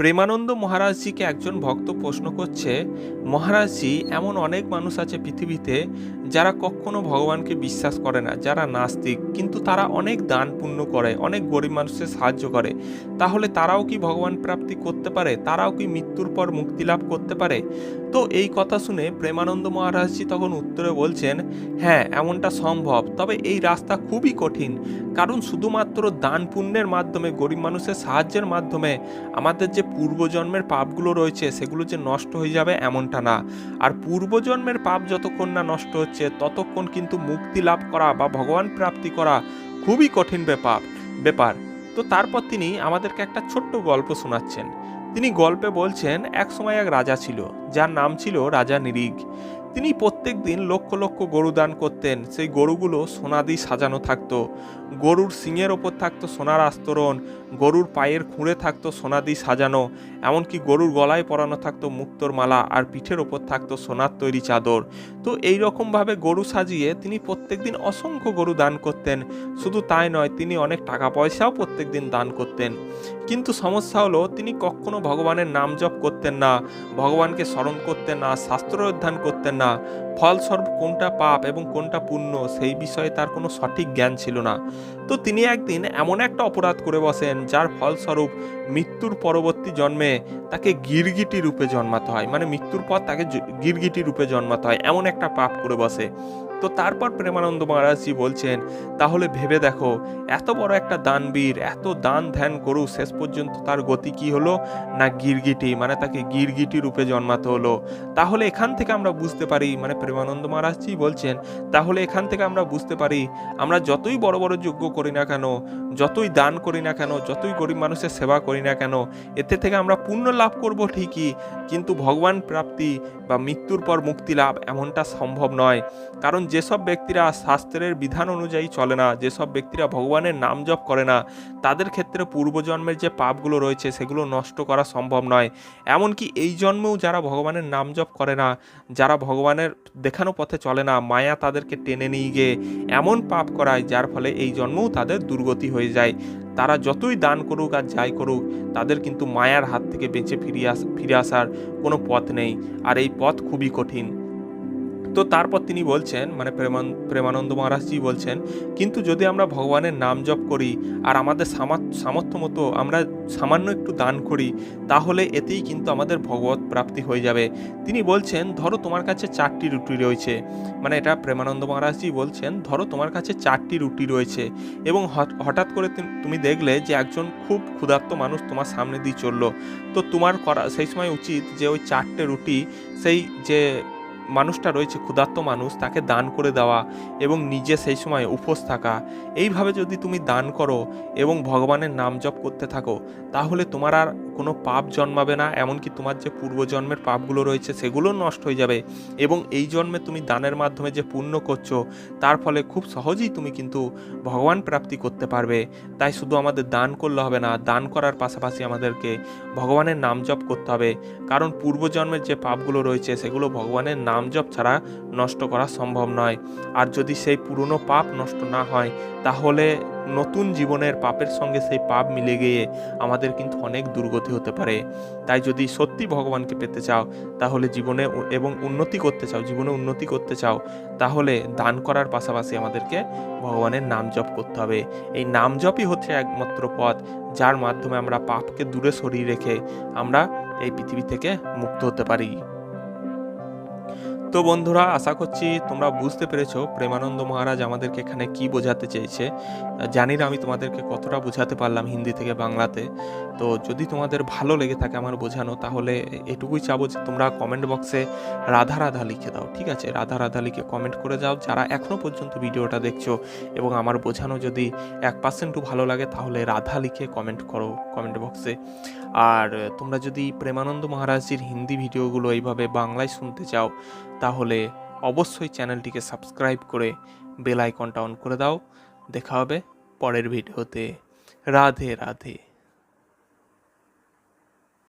প্রেমানন্দ মহারাজজিকে একজন ভক্ত প্রশ্ন করছে, মহারাজজি, এমন অনেক মানুষ আছে পৃথিবীতে যারা কখনো ভগবানকে বিশ্বাস করে না, যারা নাস্তিক, কিন্তু তারা অনেক দান পুণ্য করে, অনেক গরিব মানুষের সাহায্য করে। তাহলে তারাও কি ভগবান প্রাপ্তি করতে পারে? তারাও কি মৃত্যুর পর মুক্তি লাভ করতে পারে? তো এই কথা শুনে প্রেমানন্দ মহারাজজি তখন উত্তরে বলছেন হ্যাঁ এমনটা সম্ভব। তবে এই রাস্তা খুবই কঠিন, কারণ শুধুমাত্র দান পুণ্যের মাধ্যমে, গরিব মানুষের সাহায্যের মাধ্যমে আমাদের যে পূর্বজন্মের পাপগুলো রয়েছে, সেগুলো যে নষ্ট হয়ে যাবে এমনটা না। আর পূর্বজন্মের পাপ যতক্ষণ না নষ্ট হচ্ছে, ততক্ষণ কিন্তু মুক্তি লাভ করা বা ভগবান প্রাপ্তি করা খুবই কঠিন ব্যাপার ব্যাপার। তো তারপর তিনি আমাদেরকে একটা ছোট্ট গল্প শোনাচ্ছেন। তিনি গল্পে বলছেন, এক সময় এক রাজা ছিল, যার নাম ছিল রাজা নিরিগ। তিনি প্রত্যেক দিন লক্ষ লক্ষ গরু দান করতেন। সেই গরুগুলো সোনা দিয়ে সাজানো থাকতো। গরুর শিঙের ওপর থাকতো সোনার আস্তরণ, গরুর পায়ের খুঁড়ে থাকতো সোনা দিয়ে সাজানো, এমনকি গরুর গলায় পরানো থাকতো মুক্তোর মালা আর পিঠের ওপর থাকতো সোনার তৈরি চাদর। তো এই রকমভাবে গরু সাজিয়ে তিনি প্রত্যেকদিন অসংখ্য গরু দান করতেন। শুধু তাই নয়, তিনি অনেক টাকা পয়সাও প্রত্যেক দিন দান করতেন। কিন্তু সমস্যা হলো, তিনি কখনো ভগবানের নাম জপ করতেন না, ভগবানকে স্মরণ করতেন না, শাস্ত্র অধ্যয়ন করতেন না। ফলস্বরূপ কোনটা পাপ এবং কোনটা পুণ্য, সেই বিষয়ে তার কোনো সঠিক জ্ঞান ছিল না। তো তিনি একদিন এমন একটা অপরাধ করে বসেন, যার ফলস্বরূপ মৃত্যুর পরবর্তী জন্মে তাকে গিরগিটি রূপে জন্মাতে হয়। মানে মৃত্যুর পর তাকে গিরগিটি রূপে জন্মাতে হয়। এমন একটা পাপ করে বসে। তো তারপর প্রেমানন্দ মহারাজজি বলছেন, তাহলে ভেবে দেখো, এত বড় একটা দানবীর, এত দান ধ্যান করু শেষ পর্যন্ত তার গতি কি হলো? না গিরগিটি মানে তাকে গিরগিটি রূপে জন্মাতে হলো। তাহলে এখান থেকে আমরা বুঝতে পারি মানে প্রেমানন্দ মহারাজজি বলছেন, তাহলে এখান থেকে আমরা বুঝতে পারি, আমরা যতই বড় বড় যজ্ঞ করি না কেন, যতই দান করি না কেন, যতই গরিব মানুষের সেবা করি না কেন, এতে থেকে আমরা পুণ্য লাভ করব ঠিকই, কিন্তু ভগবান প্রাপ্তি বা মৃত্যুর পর মুক্তি লাভ এমনটা সম্ভব নয়। কারণ যেসব ব্যক্তিরা শাস্ত্রের বিধান অনুযায়ী চলে না, যেসব ব্যক্তিরা ভগবানের নাম জপ করে না, তাদের ক্ষেত্রে পূর্বজন্মের যে পাপগুলো রয়েছে সেগুলো নষ্ট করা সম্ভব নয়। এমনকি এই জন্মেও যারা ভগবানের নাম জপ করে না, যারা ভগবানের দেখানো পথে চলে না, মায়া তাদেরকে টেনে নিয়ে গিয়ে এমন পাপ করায় যার ফলে এই জন্মও তাদের দুর্গতি হয়ে যায়। তারা যতই দান করুক আর যাই করুক, তাদের কিন্তু মায়ার হাত থেকে বেঁচে ফিরিয়ে আস, ফিরে আসার কোনো পথ নেই। আর এই পথ খুবই কঠিন। তো তারপর তিনি বলছেন মানে প্রেমান, প্রেমানন্দ মহারাজজি বলছেন, কিন্তু যদি আমরা ভগবানের নাম জপ করি আর আমাদের সামর্থ্য মতো আমরা সামান্য একটু দান করি, তাহলে এতেই কিন্তু আমাদের ভগবত প্রাপ্তি হয়ে যাবে। তিনি বলছেন, ধরো তোমার কাছে চারটি রুটি রয়েছে। মানে এটা প্রেমানন্দ মহারাজজি বলছেন, ধরো তোমার কাছে চারটি রুটি রয়েছে। এবং হঠাৎ করে তুমি দেখলে যে একজন খুব ক্ষুধার্ত মানুষ তোমার সামনে দিয়ে চলল। তো তোমার করা, সেই সময় উচিত যে ওই চারটে রুটি, সেই যে মানুষটা রয়েছে, ক্ষুধার্ত মানুষ, তাকে দান করে দেওয়া এবং নিজে সেই সময় উপোস থাকা। এইভাবে যদি তুমি দান করো এবং ভগবানের নাম জপ করতে থাকো, তাহলে তোমার আর কোনো পাপ জন্মাবে না, এমনকি তোমার যে পূর্বজন্মের পাপগুলো রয়েছে সেগুলো নষ্ট হয়ে যাবে। এবং এই জন্মে তুমি দানের মাধ্যমে যে পুণ্য করছ, তার ফলে খুব সহজেই তুমি কিন্তু ভগবান প্রাপ্তি করতে পারবে। তাই শুধু আমাদের দান করলে হবে না, দান করার পাশাপাশি আমাদেরকে ভগবানের নাম জপ করতে হবে। কারণ পূর্বজন্মের যে পাপগুলো রয়েছে, সেগুলো ভগবানের নাম জপ ছাড়া নষ্ট করা সম্ভব নয়। আর যদি সেই পুরনো পাপ নষ্ট না হয়, তাহলে নতুন জীবনের পাপের সঙ্গে সেই পাপ মিলে গিয়ে আমাদের কিন্তু অনেক দুর্গতি হতে পারে। তাই যদি সত্যি ভগবানকে পেতে চাও, তাহলে জীবনে এবং উন্নতি করতে চাও, জীবনে উন্নতি করতে চাও, তাহলে দান করার পাশাপাশি আমাদেরকে ভগবানের নাম জপ করতে হবে। এই নাম জপই হচ্ছে একমাত্র পথ, যার মাধ্যমে আমরা পাপকে দূরে সরিয়ে রেখে আমরা এই পৃথিবী থেকে মুক্ত হতে পারি। তো বন্ধুরা, আশা করছি তোমরা বুঝতে পেরেছ প্রেমানন্দ মহারাজ আমাদেরকে এখানে কি বোঝাতে চেয়েছে। জানি না আমি তোমাদেরকে কতটা বোঝাতে পারলাম হিন্দি থেকে বাংলাতে। তো যদি তোমাদের ভালো লেগে থাকে আমার বোঝানো, তাহলে এটুকুই চাবো যে তোমরা কমেন্ট বক্সে রাধা রাধা লিখে দাও, ঠিক আছে? রাধা রাধা লিখে কমেন্ট করে যাও, যারা এখনও পর্যন্ত ভিডিওটা দেখছ এবং আমার বোঝানো যদি এক পার্সেন্টও ভালো লাগে, তাহলে রাধা লিখে কমেন্ট করো কমেন্ট বক্সে আর তোমরা যদি প্রেমানন্দ মহারাজজির হিন্দি ভিডিওগুলো এইভাবে বাংলায় শুনতে চাও, তাহলে অবশ্যই চ্যানেলটিকে সাবস্ক্রাইব করে বেল আইকনটা অন করে দাও। দেখা হবে পরের ভিডিওতে। রাধে রাধে।